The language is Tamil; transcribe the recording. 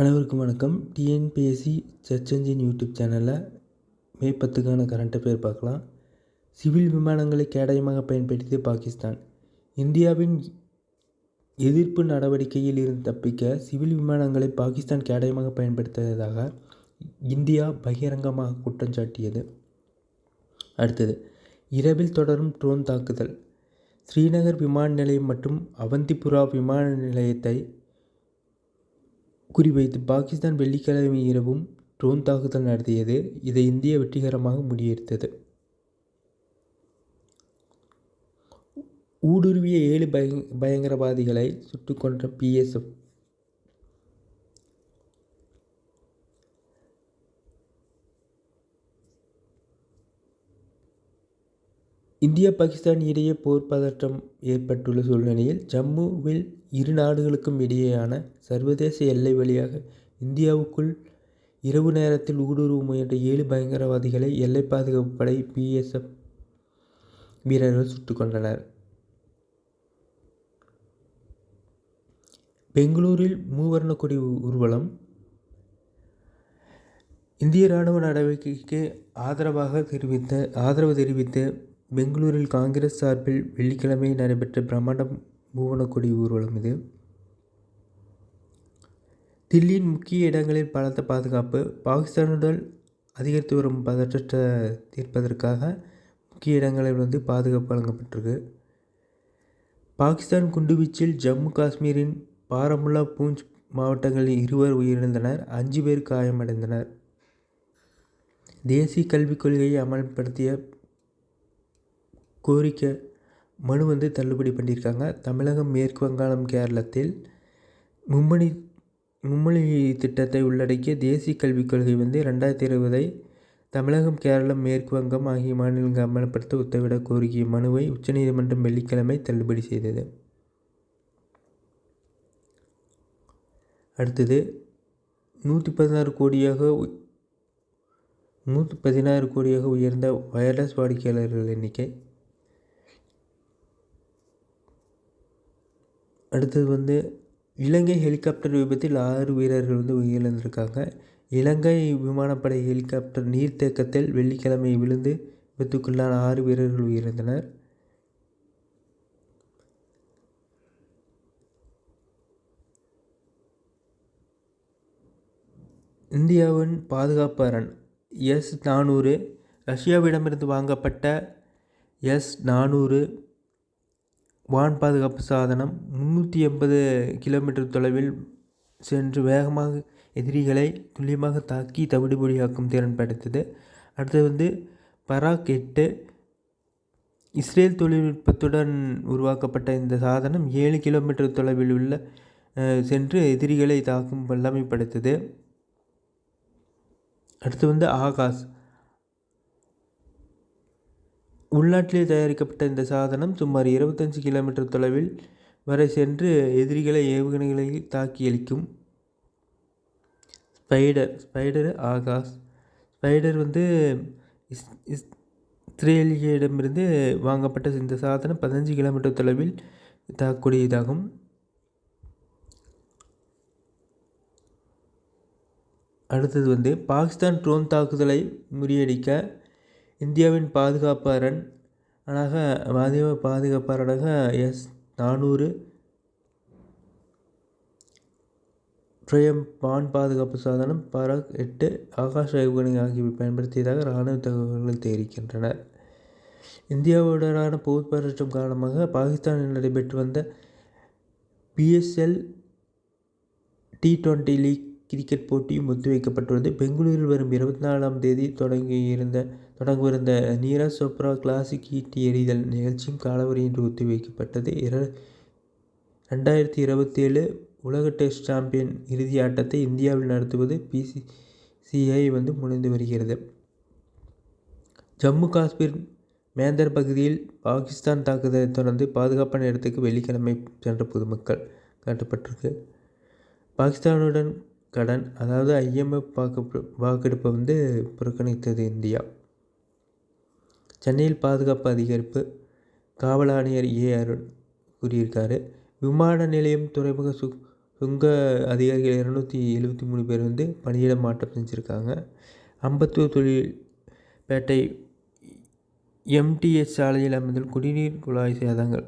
அனைவருக்கும் வணக்கம். டிஎன்பிஎஸ்சி சர்ச் என்ஜின் யூடியூப் சேனலில் மே பத்துக்கான கரண்ட் அஃபேர் பார்க்கலாம். சிவில் விமானங்களை கேடயமாக பயன்படுத்திய பாகிஸ்தான். இந்தியாவின் எதிர்ப்பு நடவடிக்கையில் இருந்து தப்பிக்க சிவில் விமானங்களை பாகிஸ்தான் கேடயமாக பயன்படுத்தியதாக இந்தியா பகிரங்கமாக குற்றம் சாட்டியது. அடுத்தது இரவில் தொடரும் ட்ரோன் தாக்குதல். ஸ்ரீநகர் விமான நிலையம் மற்றும் அவந்திபுரா விமான நிலையத்தை குறிவைத்து பாகிஸ்தான் வெள்ளிக்கிழமை இரவும் ட்ரோன் தாக்குதல் நடத்தியது. இதை இந்தியா வெற்றிகரமாக முறியடித்தது. ஊடுருவிய ஏழு பய பயங்கரவாதிகளை சுட்டுக் கொன்ற பிஎஸ்எஃப் இந்தியா பாகிஸ்தான் இடையே போர் பதற்றம் ஏற்பட்டுள்ள சூழ்நிலையில் ஜம்முவில் இரு நாடுகளுக்கும் இடையேயான சர்வதேச எல்லை வழியாக இந்தியாவுக்குள் இரவு நேரத்தில் ஊடுருவ முயன்ற ஏழு பயங்கரவாதிகளை எல்லை பாதுகாப்பு படை பிஎஸ்எஃப் வீரர்கள் சுட்டுக் கொண்டனர் பெங்களூரில் மூவர்ண கொடி ஊர்வலம். இந்திய இராணுவ நடவடிக்கைக்கு ஆதரவாக தெரிவித்த ஆதரவு தெரிவித்து பெங்களூரில் காங்கிரஸ் சார்பில் வெள்ளிக்கிழமை நடைபெற்ற பிரம்மாண்டம் மூவனக்கொடி ஊர்வலம் இது. தில்லியின் முக்கிய இடங்களில் பலத்த பாதுகாப்பு பாகிஸ்தானுடன் அதிகரித்து வரும் பதற்றத்தை தீர்ப்பதற்காக முக்கிய இடங்களில் வந்து பாதுகாப்பு வழங்கப்பட்டிருக்கு. பாகிஸ்தான் குண்டுவீச்சில் ஜம்மு காஷ்மீரின் பாரமுல்லா பூஞ்ச் மாவட்டங்களில் இருவர் உயிரிழந்தனர் அஞ்சு பேர் காயமடைந்தனர். தேசிய கல்விக் கொள்கையை அமல்படுத்திய கோரிக்கை மனு வந்து தள்ளுபடி பண்ணியிருக்காங்க. தமிழகம் மேற்கு வங்காளம் கேரளத்தில் மும்மொழி மும்மொழி திட்டத்தை உள்ளடக்கிய தேசிய கல்விக் கொள்கை வந்து ரெண்டாயிரத்தி இருபதை தமிழகம் கேரளம் மேற்கு வங்கம் ஆகிய மாநிலங்கள் அமல்படுத்த உத்தரவிட கோரிக்கை மனுவை உச்சநீதிமன்றம் வெள்ளிக்கிழமை தள்ளுபடி செய்தது. அடுத்தது நூற்றி பதினாறு கோடியாக நூற்றி பதினாறு கோடியாக உயர்ந்த வயர்லெஸ் வாடிக்கையாளர்கள் எண்ணிக்கை. அடுத்தது வந்து இலங்கை ஹெலிகாப்டர் விபத்தில் ஆறு வீரர்கள் வந்து உயிரிழந்திருக்காங்க. இலங்கை விமானப்படை ஹெலிகாப்டர் நீர்த்தேக்கத்தில் வெள்ளிக்கிழமை விழுந்து விபத்துக்குள்ளான ஆறு வீரர்கள் உயிரிழந்தனர். இந்தியாவின் பாதுகாப்பு அரண் எஸ் நானூறு ரஷ்யாவிடமிருந்து வாங்கப்பட்ட எஸ் நானூறு வான் பாதுகாப்பு சாதனம் முந்நூற்றி எண்பது கிலோமீட்டர் தொலைவில் சென்று வேகமாக எதிரிகளை துல்லியமாக தாக்கி தவிடுபொடியாக்கும் திறன் படைத்தது. அடுத்தது வந்து பராக் எட்டு இஸ்ரேல் தொழில்நுட்பத்துடன் உருவாக்கப்பட்ட இந்த சாதனம் ஏழு கிலோமீட்டர் தொலைவில் உள்ள சென்று எதிரிகளை தாக்கும் வல்லமை படைத்தது. அடுத்து வந்து ஆகாஷ். உள்நாட்டிலே தயாரிக்கப்பட்ட இந்த சாதனம் சுமார் இருபத்தஞ்சி கிலோமீட்டர் தொலைவில் வரை சென்று எதிரிகளை ஏவுகணைகளை தாக்கியளிக்கும். Spider spider Akash. ஸ்பைடர் வந்து இஸ் இஸ்ரேலியிடமிருந்து வாங்கப்பட்ட இந்த சாதனம் பதினஞ்சு கிலோமீட்டர் தொலைவில் தாக்கக்கூடியதாகும் அடுத்தது வந்து பாகிஸ்தான் ட்ரோன் தாக்குதலை முறியடிக்க இந்தியாவின் பாதுகாப்பு அரண் அரணாக பாதுகா பாதுகாப்பு அரணாக எஸ். நானூறு. ட்ரயம் வான் பாதுகாப்பு சாதனம் பராக் எட்டு ஆகாஷ் ஏவுகணை ஆகியவை பயன்படுத்தியதாக இராணுவ தகவல்கள் தெரிவிக்கின்றன. இந்தியாவுடனான போர் பதற்றம் காரணமாக பாகிஸ்தானில் நடைபெற்று வந்த PSL T twenty league cricket போட்டியும் ஒத்திவைக்கப்பட்டுள்ளது. பெங்களூரில் வரும் இருபத்தி நாலாம் தேதி தொடங்கியிருந்த தொடங்கவிருந்த நீரஜ் சோப்ரா கிளாசிக் ஈட்டி எறிதல் நிகழ்ச்சியும் காலவரையின்றி ஒத்திவைக்கப்பட்டது. இர ரெண்டாயிரத்தி இருபத்தேழு உலக டெஸ்ட் சாம்பியன் இறுதி ஆட்டத்தை இந்தியாவில் நடத்துவது பிசிசிஐ வந்து முனைந்து வருகிறது. ஜம்மு காஷ்மீர் மேந்தர் பகுதியில் பாகிஸ்தான் தாக்குதலை தொடர்ந்து பாதுகாப்பான இடத்துக்கு வெள்ளிக்கிழமை சென்ற பொதுமக்கள் காட்டப்பட்டிருக்கு. பாகிஸ்தானுடன் கடன் அதாவது ஐஎம்எஃப் வாக்கு வாக்கெடுப்பை வந்து புறக்கணித்தது இந்தியா. சென்னையில் பாதுகாப்பு அதிகரிப்பு காவல் ஆணையர் ஏ. அருண் கூறியிருக்காரு. விமான நிலையம் துறைமுக சு சுங்க அதிகாரிகள் இரநூத்தி எழுபத்தி மூணு பேர் வந்து பணியிட மாற்றம் செஞ்சுருக்காங்க. அம்பத்தூர் தொழில் பேட்டை எம்டிஎஸ் சாலையில் அமைந்துள்ள குடிநீர் குழாய் சேதங்கள்